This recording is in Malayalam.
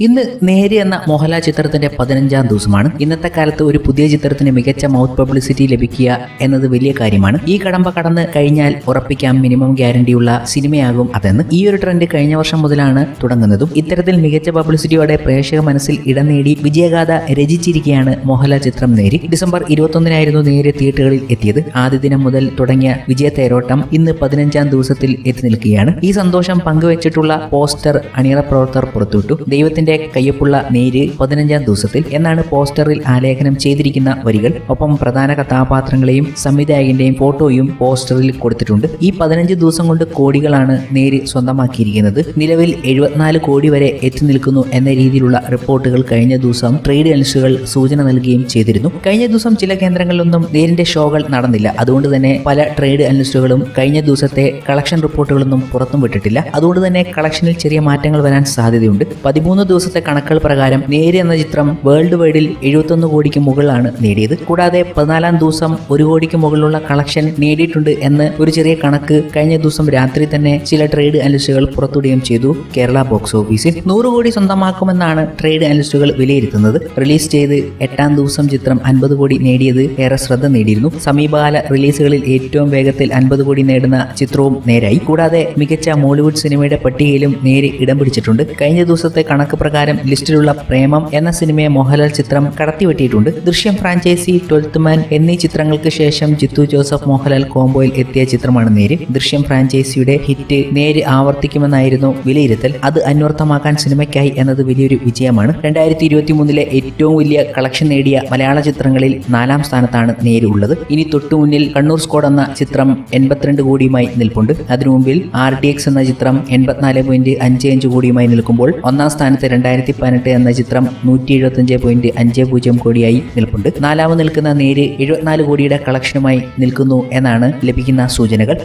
ഇന്ന് നേരി എന്ന മോഹൻലാൽ ചിത്രത്തിന്റെ പതിനഞ്ചാം ദിവസമാണ്. ഇന്നത്തെ കാലത്ത് ഒരു പുതിയ ചിത്രത്തിന് മികച്ച മൗത്ത് പബ്ലിസിറ്റി ലഭിക്കുക എന്നത് വലിയ കാര്യമാണ്. ഈ കടമ്പ കടന്ന് കഴിഞ്ഞാൽ ഉറപ്പിക്കാം മിനിമം ഗ്യാരണ്ടിയുള്ള സിനിമയാകും അതെന്ന്. ഈ ഒരു ട്രെൻഡ് കഴിഞ്ഞ വർഷം മുതലാണ് തുടങ്ങുന്നതും. ഇത്തരത്തിൽ മികച്ച പബ്ലിസിറ്റിയോടെ പ്രേക്ഷക മനസ്സിൽ ഇടം നേടി വിജയഗാഥ രചിച്ചിരിക്കുകയാണ് മോഹൻലാൽ ചിത്രം നേരി. ഡിസംബർ ഇരുപത്തൊന്നിനായിരുന്നു നേരെ തിയേറ്ററുകളിൽ എത്തിയത്. ആദ്യ ദിനം മുതൽ തുടങ്ങിയ വിജയ തേരോട്ടം ഇന്ന് പതിനഞ്ചാം ദിവസത്തിൽ എത്തി നിൽക്കുകയാണ്. ഈ സന്തോഷം പങ്കുവച്ചിട്ടുള്ള പോസ്റ്റർ അണിയറ പ്രവർത്തകർ പുറത്തുവിട്ടു. ദൈവത്തിന്റെ കയ്യൊപ്പുള്ള നേര് പതിനഞ്ചാം ദിവസത്തിൽ എന്നാണ് പോസ്റ്ററിൽ ആലേഖനം ചെയ്തിരിക്കുന്ന വരികൾ. ഒപ്പം പ്രധാന കഥാപാത്രങ്ങളെയും സംവിധായകന്റെയും ഫോട്ടോയും പോസ്റ്ററിൽ കൊടുത്തിട്ടുണ്ട്. ഈ പതിനഞ്ച് ദിവസം കൊണ്ട് കോടികളാണ് നേര് സ്വന്തമാക്കിയിരിക്കുന്നത്. നിലവിൽ എഴുപത്തിനാല് കോടി വരെ എത്തി നിൽക്കുന്നു എന്ന രീതിയിലുള്ള റിപ്പോർട്ടുകൾ കഴിഞ്ഞ ദിവസം ട്രേഡ് അനലിസ്റ്റുകൾ സൂചന നൽകുകയും ചെയ്തിരുന്നു. കഴിഞ്ഞ ദിവസം ചില കേന്ദ്രങ്ങളിലൊന്നും നേരിന്റെ ഷോകൾ നടന്നില്ല. അതുകൊണ്ട് തന്നെ പല ട്രേഡ് അനലിസ്റ്റുകളും കഴിഞ്ഞ ദിവസത്തെ കളക്ഷൻ റിപ്പോർട്ടുകളൊന്നും പുറത്തും വിട്ടിട്ടില്ല. അതുകൊണ്ട് തന്നെ കളക്ഷനിൽ ചെറിയ മാറ്റങ്ങൾ വരാൻ സാധ്യതയുണ്ട്. പതിമൂന്ന് ദിവസത്തെ കണക്കുകൾ പ്രകാരം നേര് എന്ന ചിത്രം വേൾഡ് വൈഡിൽ എഴുപത്തൊന്ന് കോടിക്ക് മുകളിലാണ് നേടിയത്. കൂടാതെ പതിനാലാം ദിവസം ഒരു കോടിക്ക് മുകളിലുള്ള കളക്ഷൻ നേടിയിട്ടുണ്ട് എന്ന് ഒരു ചെറിയ കണക്ക് കഴിഞ്ഞ ദിവസം രാത്രി തന്നെ ചില ട്രേഡ് അനലിസ്റ്റുകൾ പുറത്തുവിടുകയും ചെയ്തു. കേരള ബോക്സ് ഓഫീസിൽ നൂറ് കോടി സ്വന്തമാക്കുമെന്നാണ് ട്രേഡ് അനലിസ്റ്റുകൾ വിലയിരുത്തുന്നത്. റിലീസ് ചെയ്ത് എട്ടാം ദിവസം ചിത്രം അൻപത് കോടി നേടിയത് ഏറെ ശ്രദ്ധ നേടിയിരുന്നു. സമീപകാല റിലീസുകളിൽ ഏറ്റവും വേഗത്തിൽ അൻപത് കോടി നേടുന്ന ചിത്രവും നേരായി. കൂടാതെ മികച്ച മോളിവുഡ് സിനിമയുടെ പട്ടികയിലും നേരെ ഇടം പിടിച്ചിട്ടുണ്ട്. കഴിഞ്ഞ ദിവസത്തെ കണക്ക് പ്രകാരം ലിസ്റ്റിലുള്ള പ്രേമം എന്ന സിനിമയെ മോഹൻലാൽ ചിത്രം കടത്തിവെട്ടിയിട്ടുണ്ട്. ദൃശ്യം ഫ്രാഞ്ചൈസി ട്വൽത്ത് മാൻ എന്നീ ചിത്രങ്ങൾക്ക് ശേഷം ജിത്തു ജോസഫ് മോഹൻലാൽ കോംബോയിൽ എത്തിയ ചിത്രമാണ് നേര്. ദൃശ്യം ഫ്രാഞ്ചൈസിയുടെ ഹിറ്റ് നേര് ആവർത്തിക്കുമെന്നായിരുന്നു വിലയിരുത്തൽ. അത് അന്വർത്ഥമാക്കാൻ സിനിമയ്ക്കായി എന്നത് വലിയൊരു വിജയമാണ്. രണ്ടായിരത്തി ഇരുപത്തി മൂന്നിലെ ഏറ്റവും വലിയ കളക്ഷൻ നേടിയ മലയാള ചിത്രങ്ങളിൽ നാലാം സ്ഥാനത്താണ് നേര് ഉള്ളത്. ഇനി തൊട്ടു മുന്നിൽ കണ്ണൂർ സ്കോഡ് എന്ന ചിത്രം എൺപത്തിരണ്ട് കോടിയുമായി നിൽപ്പുണ്ട്. അതിനു മുമ്പിൽ ആർ ഡി എക്സ് എന്ന ചിത്രം എൺപത്തിനാല് പോയിന്റ് അഞ്ച് അഞ്ച് കോടിയുമായി നിൽക്കുമ്പോൾ ഒന്നാം സ്ഥാനത്ത് രണ്ടായിരത്തി പതിനെട്ട് എന്ന ചിത്രം നൂറ്റി എഴുപത്തഞ്ച് പോയിന്റ് അഞ്ച് പൂജ്യം കോടിയായി നിൽപ്പുണ്ട്. നാലാമത് നിൽക്കുന്ന നേര് എഴുപത്തിനാല് കോടിയുടെ കളക്ഷനുമായി നിൽക്കുന്നു എന്നാണ് ലഭിക്കുന്ന സൂചനകൾ.